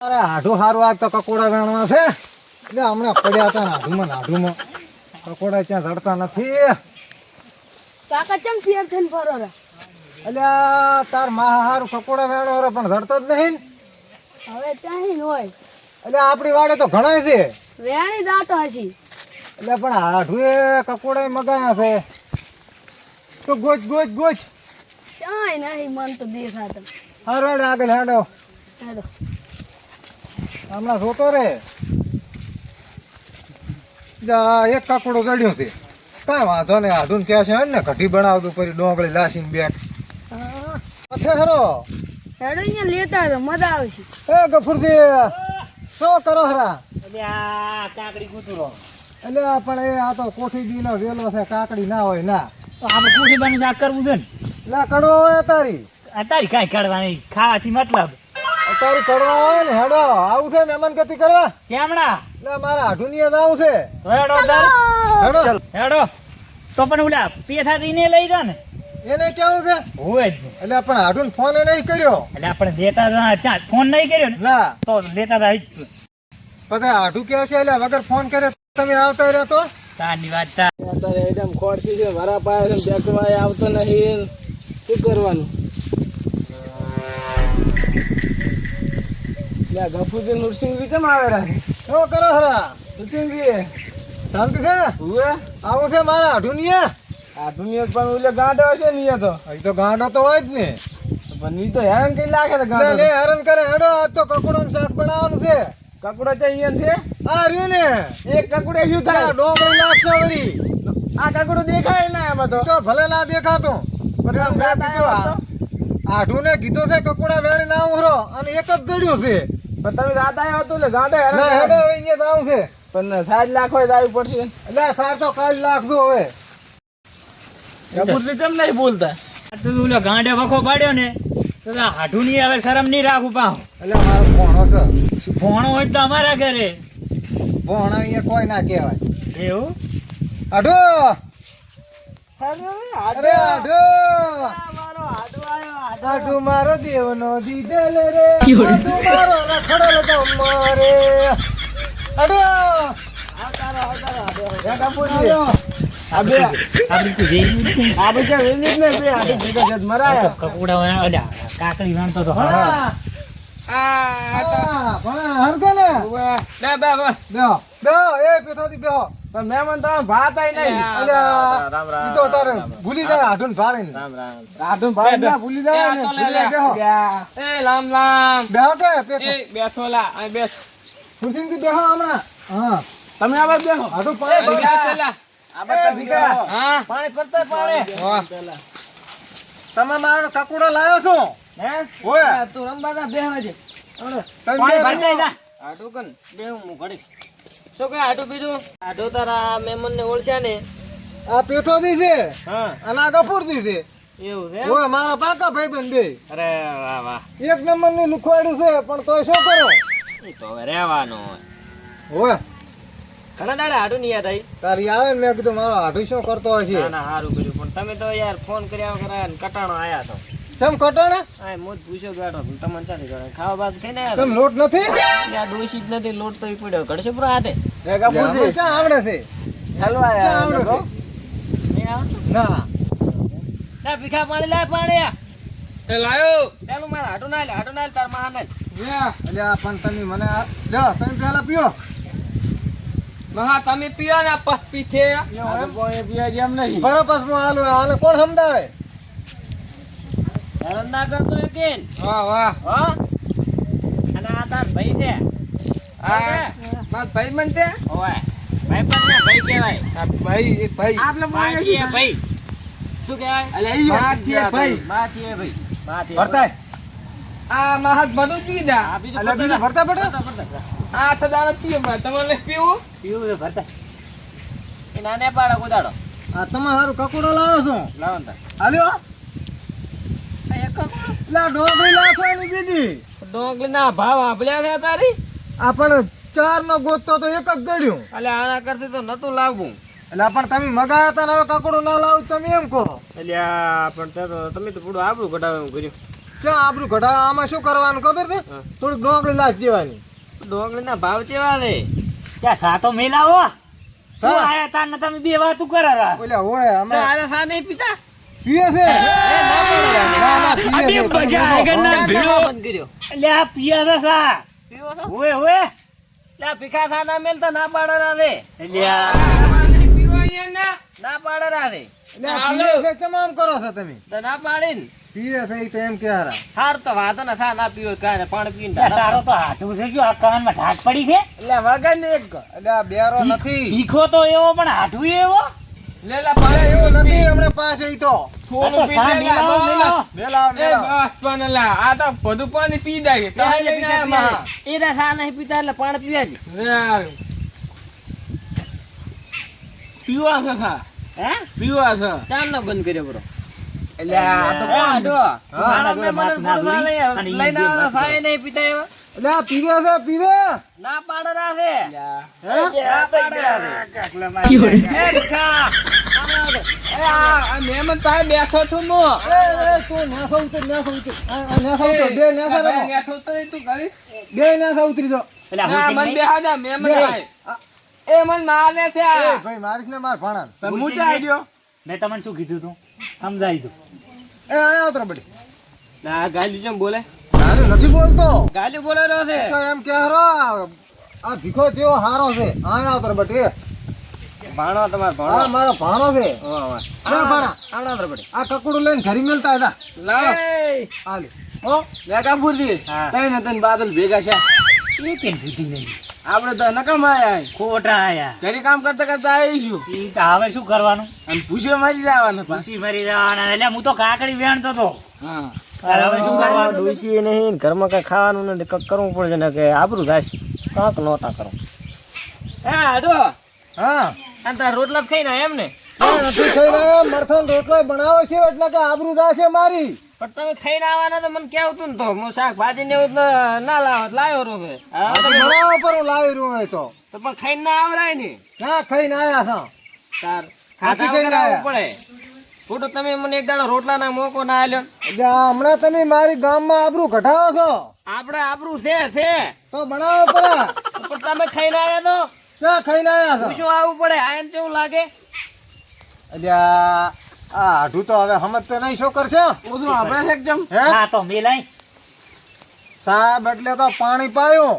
અરે આઢું હારું આ તો કકોડા વેણવા છે. એટલે હમણાં પડ્યા હતા આઢુમાં આઢુમાં. કકોડા ત્યાં જડતા નથી. કાકા ચમ ફેર થઈને ફરો રે. એટલે તાર મા હારું કકોડા વેણો રે પણ જડતો જ નહીં હવે ત્યાં હોય. એટલે આપણી વાડે તો ઘણા છે. વેણી દાતો હશી એટલે પણ હાઢુએ કકોડા મગાયા છે. તો ગોચ ગોચ ગોચ. ક્યાંય નહીં મન તો દેખાતો. હરડ આગળ હાડો. હેડો. હમણાં જોતો રે એક કાકડો ચડ્યો છે. કાંઈ વાંધો નહીં આધુન ક્યાં છે ને કઢી બનાવતું પછી ડોંગળી લાસીને બેગ. પથે હરો. હેડો અહીંયા લેતા તો મજા આવશે. એ ગફુરજી શું કરો હરા? એટલે આ કાકડી કૂતરો એટલે પણ એ આ તો કોઠી દીનો વેલો છે કાકડી ના હોય ના. તો આપણે કોઠી બની શાક કરવું છે ને? એટલે કડવો હોય તારી અત્યારે કાંઈ કાઢવા નહીં ખાવાથી મતલબ. તારી કરવા હોય ને હેડો આવું છે મહેમાન ગતિ કરવા? કેમડા એટલે મારા આઢું ની આવું છે. હેડો. હેડો. હેડો. તો પણ ઓલા પેથા દીને લઈ જા ને. એને કેવું છે? હોય જ. એટલે પણ આઢું ફોન એ નહીં કર્યો. એટલે આપણે દેતા ફોન નહીં કર્યો ને? ના. તો લેતા હતા જ. પછી આઢું કે છે એટલે વગર ફોન કરે તમે આવતા રહ્યા તો તારની વાત તા અત્યારે એકદમ ખોરશી છે મારા પાસે ને આવતો નહીં. શું કરવાનું? લે ગફુજી નૃસિંહજી કેમ આવેલા છે કરો હરા નૃસિંહજી શાંતિ છે? હુએ આવું છે મારા હાઢુનિયા આ દુનિયા પણ ઓલે ગાંડો હશે ને તો. અહીં તો ગાંડો તો હોય જ ને. પણ ઈ તો હેરાન કઈ લાગે છે લે લે હેરાન કરે. હેડો આજ તો કકડોનું શાક બનાવવાનું છે. કકડો છે અહીંયા છે? આ રહ્યું ને. એક કકડે શું આ થાય? ડોંગળી લાગશે વળી. આ કકડો દેખાય ના એમાં તો. તો ભલે ના દેખાતું. પણ મેં કીધું આઢુને કીધું છે કકુડા વેણી ના ઉભરો અને એક જ દડ્યું છે. પણ તમે રાત આવ્યો હતો એટલે ગાંડો હેરાન હેડો કરે. અહીંયા જ છે. પણ સાત લાખ હોય તો પડશે. એટલે સાર તો કાલ હવે. કેમ નહીં બોલતા આ ઓલો ગાંડે વખો પાડ્યો ને તો આ નહીં હવે શરમ નહીં રાખું પાહું. એટલે મારો ભોણો છે. ભોણો હોય તો અમારા ઘરે. ભોણો અહીંયા કોઈ ના કહેવાય. એવું? આઢો અરે આઢો આઢો મારો દેવનો દીધેલ રે. આઢો મારો રખડેલ તમારે આઢો આ બે. આપડી તું જઈ આ બધા વેલી ને બે. આ તો જુદા મરાયા. કપડા વાળા અલ્યા, કાકડી વાણતો તો હા. ભણા હરકે ને? બે બે બે. બેહો એ પેથોથી બેહો પણ મહેમાન તમે ભાત આઈ નહીં. અલ્યા ઈ તો તારે ભૂલી જાય આઢુન ભાળીને રાધુન ભાઈ ના ભૂલી જાય ને. ભૂલી જાય, એ રામ રામ. બેહો કે બેઠો. લા અહીં બેસ ખુશીથી બેહો હમણાં. હા. તમે આ બેહો. હા. પાણી પડતા પાણી. તમે મારો કકુડો લાવ્યો છો? હે? ઓય. તું રમવા બેહવા છે તમે પાણી ભરી જા. આટું કન બે હું ઘડી શું કે આટું બીજું? આટું તારા મહેમાન ને ઓળખ્યા ને આ દી છે. હા. અને આ છે. એવું છે ઓય મારા પાકા ભાઈબંધ બે. અરે વાહ વાહ. એક નંબરનું છે પણ તોય શું કરો? તો હવે રહેવાનું ઓય. ઘણા દાડા નહીં યાદ આવી? તારી આવે ને મેં કીધું મારો હાડું શું કરતો હોય છે ના સારું કર્યું. પણ તમે તો યાર ફોન કર્યા ને કટાણો આયા તો. તમ કટાણે? આ મોજ પૂછ્યો બેઠો તમને ચાલી કરે ખાવા બાદ ખાઈને લોટ નથી? આ ડોસી જ નથી લોટ તો પડ્યો. ઘડશે પૂરા હાથે આવડે છે? ચાલો ક્યાં આવડે છે? નહીં આવડતું? ના. ભીખા પાણી લે પાણી. એ લાયો. પેલું મારા હાટું ના લે ના તાર મહા એટલે આ પણ તમે મને આ- તમે પેલા પીઓ. મહા તમે પીવા ને પસ પીછે જેમ નહીં. બરોબર હું હાલું હાલે કોણ સમજાવે? ના કરતો એકેન વાહ વાહ. હા? અને આ તાર ભાઈ છે. આ માર ભાઈ મન છે. ઓય ભાઈ પણ ને ભાઈ કહેવાય. ભાઈ એક ભાઈ. આટલે માસીએ ભાઈ. શું કહેવાય? અલે ઈ માસીએ ભાઈ. માસીએ ભાઈ. માસીએ ભરતાય આ મહાત બધું પી દા આ બીજું એટલે બીજું ભરતા ભરતા આ સદાનો પીએ તમારે પીવું? પીવું ભરતા એ નાને પાડો કુદાડો આ તમે સારું કકોડો લાવો છો. લાવો ને હાલ્યો? તાર એક એટલે આ ડોંગળી લાખો એની બીજી. ડોંગળી ના ભાવ આપ્યા છે તારી? આ પણ ચાર નો ગોતતો તો એક જ ગળ્યું. એટલે આના કરતી તો નતું લાવવું એટલે પણ તમે મગાયા હતા હવે કકોડો ના લાવ તમે એમ કહો. એટલે પણ તમે તો પૂરું આબરું એમ કર્યું. ચા આબરું ઘટાડવા આમાં શું કરવાનું ખબર છે? થોડીક ડોંગળી લાચ દેવાની. ડોંગળીના ભાવ કેવા રે ત્યાં સાતો મેલાવો શું આયા તાર ને તમે બે વાતું કરો રા? ઓલે હોય અમે સારા સા નહીં પીતા? પીએ છે. ના, ના, પીએ છે. બજા આગળ ના ભીડો. કેવા બંધ કર્યો. એટલે આ પિયા છે સા. પીવો છો ઓએ ઓએ લે ભીખા થા ના મેલતા ના પાડે રા દે એટલે આ ના પાડે રા એટલે આ પીએ છે કેમ આમ કરો છો તમે? તો ના પાડીને. પીએ છે તો એમ કે હારા હાર તો વાતો ના થા ના પીવો કાંઈ પાણી પીને તારો તો હાથું છે શું? આ કાનમાં ઢાક પડી છે? એટલે વગર ને એક એટલે બેરો નથી. ભીખો તો એવો પણ હાથું એવો? અરે એવું નથી. હમણાં પાસે ઈ તો. આ તો સા મેલાવો મેલાવો મેલા મેલા એ રા સા નહીં પીતા એટલે પાણી પીવા જ. હે. ચાર નો બંધ કર્યો બરો. એટલે આ તો કોણ જો. મારા મે મેં મને થોડું ધોઈ. લઈને થાય નહીં પીતા એવા. એટલે પીવે છે પીવે? ના પાડે રા છે. હે? ના પાડે રા છે. કાકલામાં એ ભીખા આમ લાવો તો. એ એ તું નેસો ઉતર નેસો ઉતર આ આ નેસો ઉતર બે નેસો રમો બે નેસો ઉતરી દો. એટલે આ હુંચી નહીં? એ ભાઈ મારીશ ને માર ભાણા મેં તમને શું કીધું તું? સમજાવી દો એ આયા ઉતર બડી ના ગાલી જેમ બોલે. અરે નથી બોલતો. ગાલી બોલે રહ્યો છે. તો એમ કે હારો આ- ભીખો જેવો હારો છે. આયા ઉતર બટરે. ભાણો તમારે હા ભાણો મારો ભાણો છે. હા હા આ ભાણા. આવડા અંદર બટરે. આ કકડું લઈને ઘરી મેલતા હતા. લાવો. હાલે. હો. હા. તઈ ને તન બાદલ ભેગા છે એ કે ભૂતી નહીં આપણે તો નકામ આયા ખોટા આયા. ઘરે કામ કરતા કરતા આવીશું ઈ તો હવે શું કરવાનું? અને પૂછે મારી જવાના. ખુશી મરી જવાના. એટલે હું તો કાકડી વેણતો તો. હા. તારે હવે શું કરવાનું? ડોસી નહીં ઘરમાં કઈ ખાવાનું નથી કંઈક કરવું પડે ને કે આબરું થાય કાંક નહોતા કરો. હા હાડો. હા. અને તાર રોટલા જ ખાઈને એમ ને નથી થઈ રહ્યા મરથાન રોટલો બનાવે છે એટલે કે આબરૂ જાશે મારી. પણ તમે ખાઈને આવવાના તો મને કેવું તું ને તો. હું શાકભાજી ને એવું ના લાવો લાવ્યો રો હા, પર લાવી રહ્યો હોય તો. તો પણ ખાઈને ના આવરાય ને. ક્યાં ખાઈને આયા છો તાર ખાતા ખાઈને વગર આવવું આયા. પડે. ખોટું તમે મને એક દાડો રોટલા ના મોકો ના આલ્યો એટલે હમણાં તમે મારી ગામમાં આબરૂ ઘટાવો છો? આપણે આબરું છે છે. તો બનાવો પડે પણ તમે ખાઈને આવ્યા તો? ક્યાં ખાઈને આવ્યા છો? શું આવવું પડે આયન કેવું લાગે? એટલે આ આ હાઢું તો હવે સમજ તો નહીં શું કરશે? બધું આપણે છે એકદમ. હે? હા તો મિલાય. સાહેબ એટલે તો પાણી પાયું.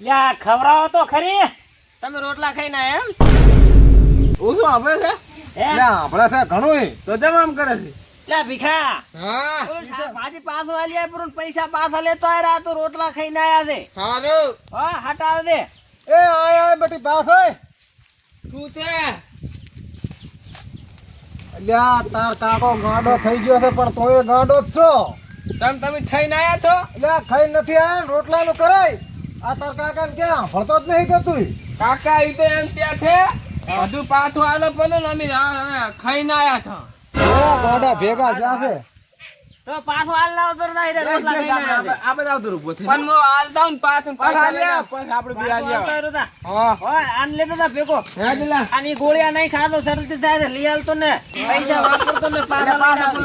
લ્યા ખવડાવો તો ખરી. તમે રોટલા ખાઈને ના એમ? ઓછું આપણે છે? એટલે છે ઘણું તો જમ આમ કરે છે. લે ભીખા. ઓલું શાકભાજી આલી આપ્યું પૈસા પાછા લેતો આયા તો રોટલા ખાઈને આયા છે. હારું. હા હટાવ દે. એ આય આય બટી પાસ હોય તું છે? એટલે તાર કાકો ગાંડો થઈ ગયો છે પણ તોય ગાંડો જ છો. તમ તમે થઈને આયા છો? એટલે ખાઈ નથી આયા રોટલા રોટલાનું કરાય. આ તાર કાકા ને ક્યાં ભણતો જ નહીં કરતું કાકા ઈ તો એમ ત્યાં છે બધું પાછું આલો પણ ને અમે ખાઈને આયા ગાંડા ભેગા તો પાછું હાલ લાવ તો ના રે રોટલા ખાઈને. પણ પાછું. હા. હોય આને લેતો તા ભેગો. હે દિલા આની ગોળિયા નહીં ખાતો શરદી થાય લઈ આલતો ને. પૈસા વાપરતો ને પાછા લઈને આવતો.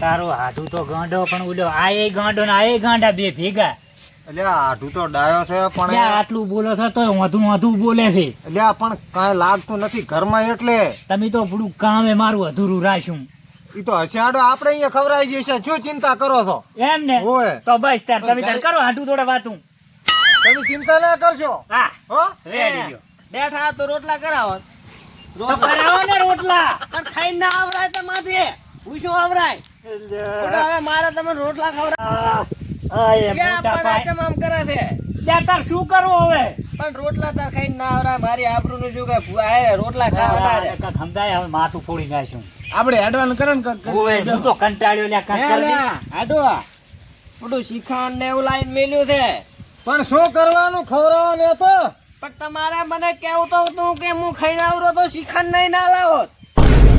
તારો હાથું તો ગાંડો પણ ઉડ્યો આ એ ગાંડો ને આ એ ગાંડા બે ભેગા. એટલે આ તો ડાયો છે પણ આટલું બોલો છો તો વધુ વધુ બોલે છે. એટલે પણ કાંઈ લાગતું નથી ઘરમાં એટલે. તમે તો થોડું કામે મારું અધૂરું રાખ્યું. ઈ તો હસિયાડો આપણે અહીંયા ખવરાઈ જશે શું ચિંતા કરો છો? એમ ને? ઓય. તો બસ તાર તમે તાર કરો હાટું થોડે વાતું. તમે ચિંતા ના કરશો. હા. હો? રેડી ગયો બેઠા તો રોટલા કરાવો. તો ને રોટલા. પણ ખાઈને ના આવરાય તમારે. પૂછું આવરાય. હવે મારે તમે રોટલા ખવડાવ તાર શું કરવું હવે? પણ રોટલા તાર ખાઈ ના આવરા મારી આબરૂનું શું કે રોટલા ખાવા સમજાય હવે માથું ફોડી નાખ્યું આપણે હેડવાનું કરે ને હું તો કંટાળ્યો હે હાડો. બધું ને એવું લાઈન મેલ્યું છે. પણ શું કરવાનું? ખવડાવવાનું તો. પણ તમારે મને કેવું તો હતું કે હું ખાઈને આવરો તો શિખાંડ નહીં ના લાવો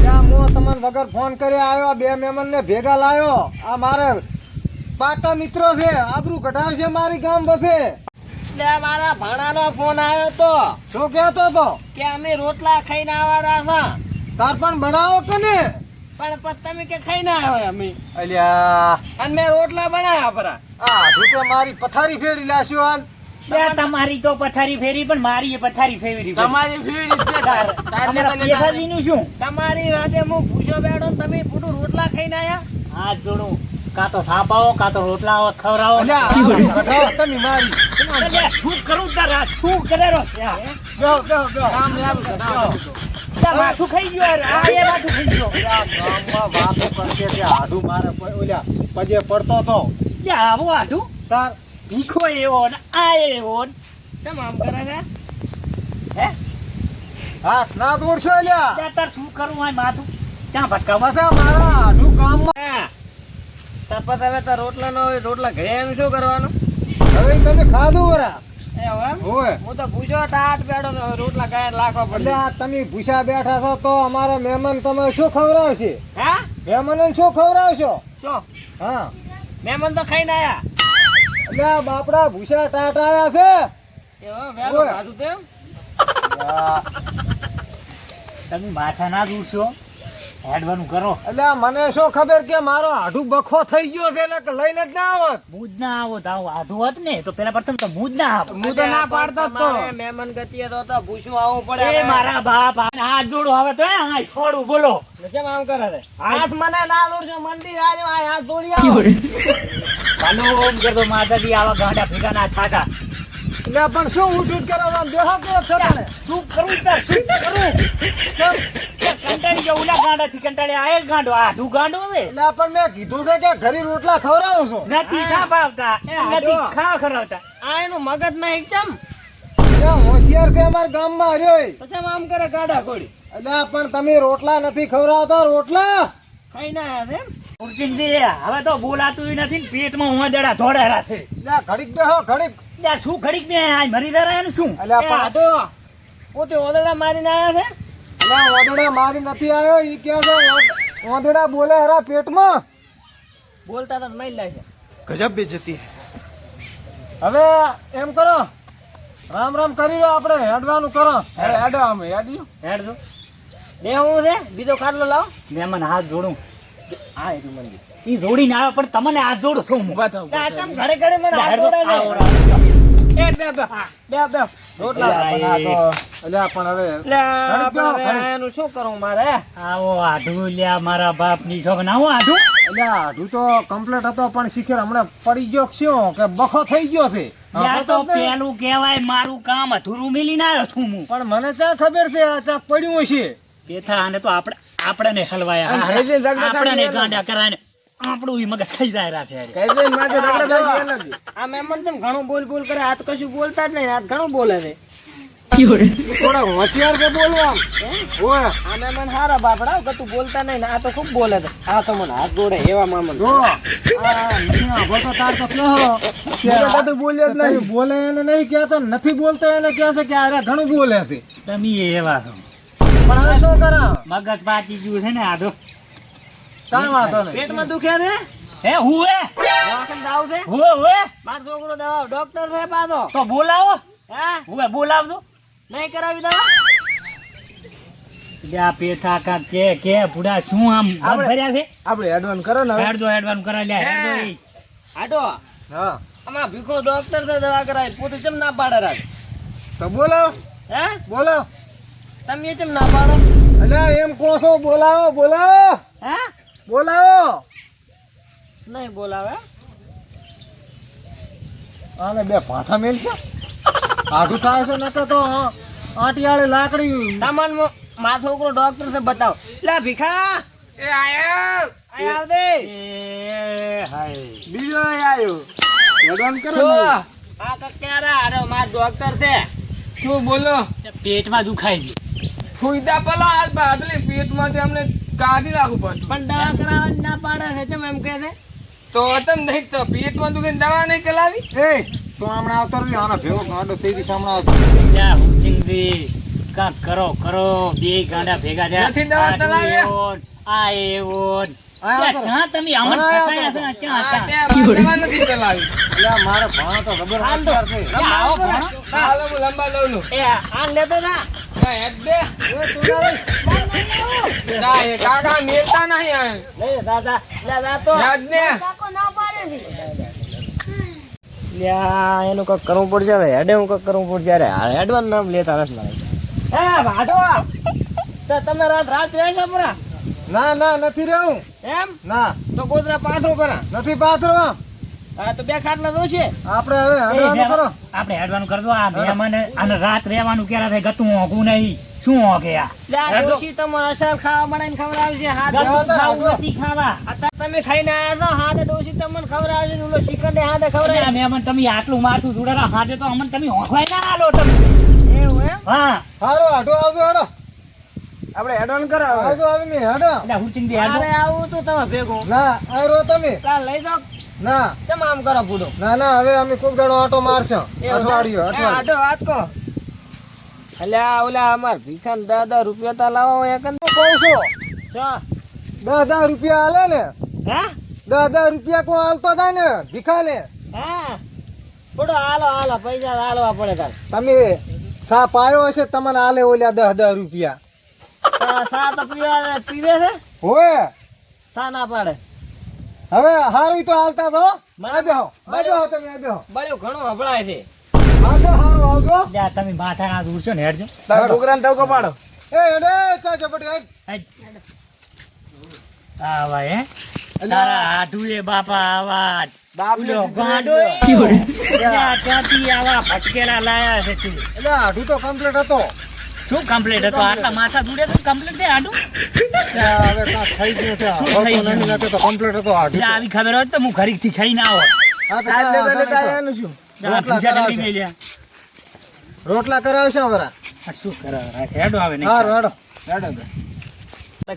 ત્યાં મો તમને વગર ફોન કરી આવ્યો બે મહેમાન ને ભેગા લાવ્યો. આ મારે પાકા મિત્રો છે આબરૂ ઘટાડશે મારી ગામ બસે એટલે મારા મારા ભાણાનો ફોન આવ્યો તો. શું કહેતો તો કે અમે રોટલા ખાઈને આવવાના હતા તાર પણ બનાવો કે ને? પણ તમે કે ખાઈ ના હોય અમે. અલ્યા. અને મેં રોટલા બનાવ્યા પરા આ તો મારી પથારી ફેરી લાશ્યો હાલ. તમારી તો પથારી ફેરી પણ મારી એ પથારી ફેરી તમારી પેથાજીનું શું? તમારી વાતે હું ભૂસો બેઠો તમે પૂરું રોટલા ખાઈને આવ્યા હાથ જોડું. કાં તો સાપ આવો કાં તો રોટલા ખવડાવો. તમે મારી. શું કરું તારા શું કરેલો? માથું ખાઈ ગયું આ એ માથું ખાઈ ગયો. વાતો કરશે કે મારે પજે પડતો તો. આવો આઢું તાર ભીખો એવો ને આ એવો ને. કેમ આમ કરે છે? હે? હાથ ના દોડશો અલ્યા. લ્યા, તાર શું કરું માથું. ચા ભટકાવા. મારા હાડું કામમાં હા. તપત હવે તો રોટલા નો રોટલા ઘરે એમ શું કરવાનું? હવે તમે ખાધું વરા? હું તો ભૂસો ટાટ બેઠો તો રોટલા ખાય લાખવા પડે આ તમે ભૂસા બેઠા છો તો અમારા મહેમાન તમે શું ખવડાવશે? હા? મહેમાનોને શું ખવડાવશો? શું? હા. મહેમાન તો ખાઈને આયા. એટલે આ બાપડા ભૂસા ટાટ આયા છે. એવો વહેલો ખાધું તેમ તમે માથા ના દૂરશો. હેડવાનું કરો. એટલે મને શું ખબર કે મારો આઢું બખો થઈ ગયો છે એટલે લઈને જ ના આવત? મુજ ના આવો તો આઢું હોત ને તો પેલા પ્રથમ તો મુજ ના આવો. હું તો ના પાડતો તો. મહેમાન ગતિએ તો તો ભૂસું આવવું પડે એ મારા બાપ હાથ જોડો હવે તો હા છોડું બોલો. કેમ આમ કરે છે? હાથ મને ના જોડજો મંદિર આવ્યો આ હાથ જોડી આવો. ઓમ કરતો માતાજી આવા ગાડા ભેગા ના થાતા. એટલે પણ શું ઊંચું કરાવવા દેહો કે છતાને શું કરું તાર? શું કરું? કંટાળી જાઉં ઓલા ગાંડા થી કંટાળી આ એક ગાંડો આ આઢું ગાંડો છે લે પણ મેં કીધું છે કે ઘરે રોટલા ખવડાવું છું. નથી ખા ભાવતા. નથી ખા ખરાવતા આ એનું મગજ ના એકદમ? હોશિયાર કે અમાર ગામમાં રહ્યો એ. પછી આમ કરે ગાડા ખોડી એટલે પણ તમે રોટલા નથી ખવડાવતા રોટલા? ખાઈ ના છે એમ? ઉર્જિનજી હવે તો બોલાતું નથી પેટમાં પેટમાં દડા ધોડેરા છે. ઘડીક બેહો ઘડીક. ત્યાં શું ઘડીક ને આ મરી જરા ને શું? એટલે આ એ પોતે ઓદડા મારીને આયા છે? એટલે ઓદડા મારી નથી આવ્યો ઈ કે છે ઓદડા બોલે હરા પેટમાં. બોલતા તો મારી લે છે. ગજબ બેજતી હવે એમ કરો રામ રામ કરી લો આપણે હેડવાનું કરો. હેડો. આમ હેડ્યું. હેડ દો બે હું છે? બીજો ખાટલો લાવો. મહેમાન હાથ જોડું. આ એનું મંદિર. ઈ જોડીને આવે પણ તમને આ જોડ છું હું ઊભા થાવ, આ ચમ ઘડે ઘડે મને આ જોડે આવો. એ બે બે બે બે. રોટલા પણ આ તો- એટલે પણ હવે એનું શું કરું મારે? આવો આઢું લ્યા મારા બાપની શોખ આવો આઢું એટલે આ હાડું તો કમ્પ્લીટ હતો પણ શીખેર હમણાં પડી ગયો કે શું કે બખો થઈ ગયો છે. યાર તો. પેલું કહેવાય મારું કામ અધૂરું મિલીને આવ્યો છું હું. પણ મને ચા ખબર છે આ ચા પડ્યું હશે. પેથા આને તો આપણે આપણને હલવાયા. આપણને ગાંડા કરાય આપણું મગજ જાય રાતે. આ તેમ ઘણું બોલ બોલ કરે હાથ કશું બોલતા જ નહીં હાથ ઘણું બોલે છે. થોડા હોશિયાર કે બોલવા. ઓય. આ મહેમાન હારા બાપડા કે તું બોલતા નહીં આ તો ખૂબ બોલે છે. આ તો મને હાથ જોડે એવા મામન જો. આ નથી તાર તો કહો કે તો બોલ્યા જ નહીં. બોલે એને નહીં કહેતો નથી બોલતો એને કહે છે કે અરે ઘણું બોલે છે. તમે એવા છો. પણ હવે શું કરો? મગજ પાછી ગયું છે ને આધો કામ વાતો નહીં. પેટમાં દુખે છે? હે હું હે? દવાખાને દાવ છે? હું હું મારો છોકરો દવા ડોક્ટર છે પાછો. તો બોલાવો. હા? હું બોલાવજો. નહીં કરાવી દવા? કા કે કે પૂડા શું આમ આમ ભર્યા છે? આપણે એડવાન્સ કરો ને હવે. હેડજો હેડવાનું લે હેડજો ઈ. આટો હા. આમાં ભીખો ડોક્ટર છે દવા કરાવી. પોતે ચમ ના પાડે રાખ તો બોલો હે? બોલો તમે કેમ ના પાડો? એટલે એમ કહો છો બોલાવો બોલાવો. હે? બોલાવો. નહીં બોલાવે. આને બે પાછા મેલશે? આઠું થાય છે નકર તો આટિયાળે લાકડી સામાન મા છોકરો ડોક્ટર છે બતાવો. લે ભીખા. એ આયો. આયા આવ દે એ હાય. બીજો આયો. એડવાન્સ કરો. આ કક્યારા અરે માર ડોક્ટર છે. શું બોલો? પેટમાં દુખાય છે. ફૂયદા પેલા આ બાદલી પેટમાંથી અમને કાઢી નાખવું પડતું. પણ દવા કરાવવાની ના પાડે છે ચમ એમ કહે છે? તો તમ નહીં તો પેટમાં દુખે દવા નહીં કરાવી? એ તો હમણાં આવતો રહી આનો ભેગો ગાંડો થઈ છે હમણાં આવતો. જા હુચિંદી કાંક કરો કરો. બે ગાંડા ભેગા થયા. નથી દવા આ ચલાવ્યા? આ એવો એનું કંઈક કરવું પડશે હવે. હેડે હું કંઈક કરવું પડશે. અરે હેડવાનું નામ લેતા નથી મારે. તમે રાત રાત રહેશો પરા? ના ના નથી રહેવું. એમ? ના. તો ગોદરા પાથરો કરા. નથી પાથરવા હા તો બે ખાટલા તો છે. આપણે હવે હડવાનું કરો. આપણે હેડવાનું દો આ મહેમાન અને રાત રહેવાનું ક્યારે થાય ગતું હોગું નહીં. શું હોગે આ? જોશી તમારે અસર ખાવા બનાવીને ખવડાવશે હાથ ખાવું નથી ખાવા. અત્યારે તમે ખાઈને આવ્યા છો હાથે ડોશી તમને ખવડાવશે ને ઓલો શિખંડે હાથે ખબર ખવડાવશે મહેમાન તમે આટલું માથું જોડાડો હાથે તો અમને તમે હોંખવાય ના આલો તમે. એવું એમ? હા. હારો આટો આવજો હેડો. આપણે હેડવાનું કરાવે. આવજો આવીને હેડો. એટલે હુચિંગ દે હેડો. મારે આવું તો તમે ભેગો. ના આરો તમે. કાલ લઈ જાવ ના. ચમ આમ કરો પૂડો ના ના હવે અમે ખૂબ દાડો આટો મારશો. અઠવાડિયો અઠવાડિયો. આટો વાત કહો. અલ્યા ઓલા અમાર ભીખાન દાદા રૂપિયા તા લાવો એક કહું છું. ચા દસ દસ રૂપિયા આલે ને. હા? દસ દસ રૂપિયા કોઈ આલતો થાય ને ભીખાને. હા. પડો હાલો હાલો પૈસા હાલવા પડે તાર. તમે સા પાયો હશે તમને આલે ઓલ્યા દસ દસ રૂપિયા. સા- સા તો પીવા પીવે છે? હોય સા ના પાડે? હવે હારું તો હાલતા તો મને- બેહો. બેહો તમે બેહો. બળ્યું ઘણું હભળાય છે. આવજો હારું આવજો લ્યા તમે માથા ના દૂરશો ને હેડજો. તારા છોકરાને ટવકો પાડો. એ હેડે ચા ચપટી હેડ. આવા હે? તારા હાડું બાપા આવા. બાપને ગાંડો ક્યાંથી આવા ભટકેલા લાયા છે તું. એટલે હાડું તો કમ્પ્લીટ હતો. શું કમ્પ્લીટ હતો? આટલા માથા દૂરે તો કમ્પ્લીટ દે આડું હવે કાંઈક થઈ ગયું છે? શું થઈ ગયું? નથી તો કમ્પ્લીટ હતો આડું આવી ખબર હોત તો હું ઘરી થી ખાઈને આવો હા, તો સાહેબ લેતા લેતા આ એનું શું આ ભૂસા ડબલી મેં લ્યા. રોટલા કરાવશો બરા શું કરે હેડો આવે હા હારું હેડો.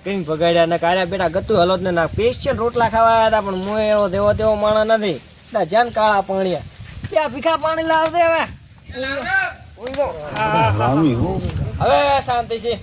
કઈ ભગાડ્યા ને કાર્યા બેટા ગતું હલોત ને ના. પેશિયલ રોટલા ખાવા આવ્યા હતા પણ હું એવો દેવો તેવો માણસ નથી. ના જાન કાળા પાણીયા. ત્યાં ભીખા પાણી લાવજે હવે? હવે શાંતિ છે.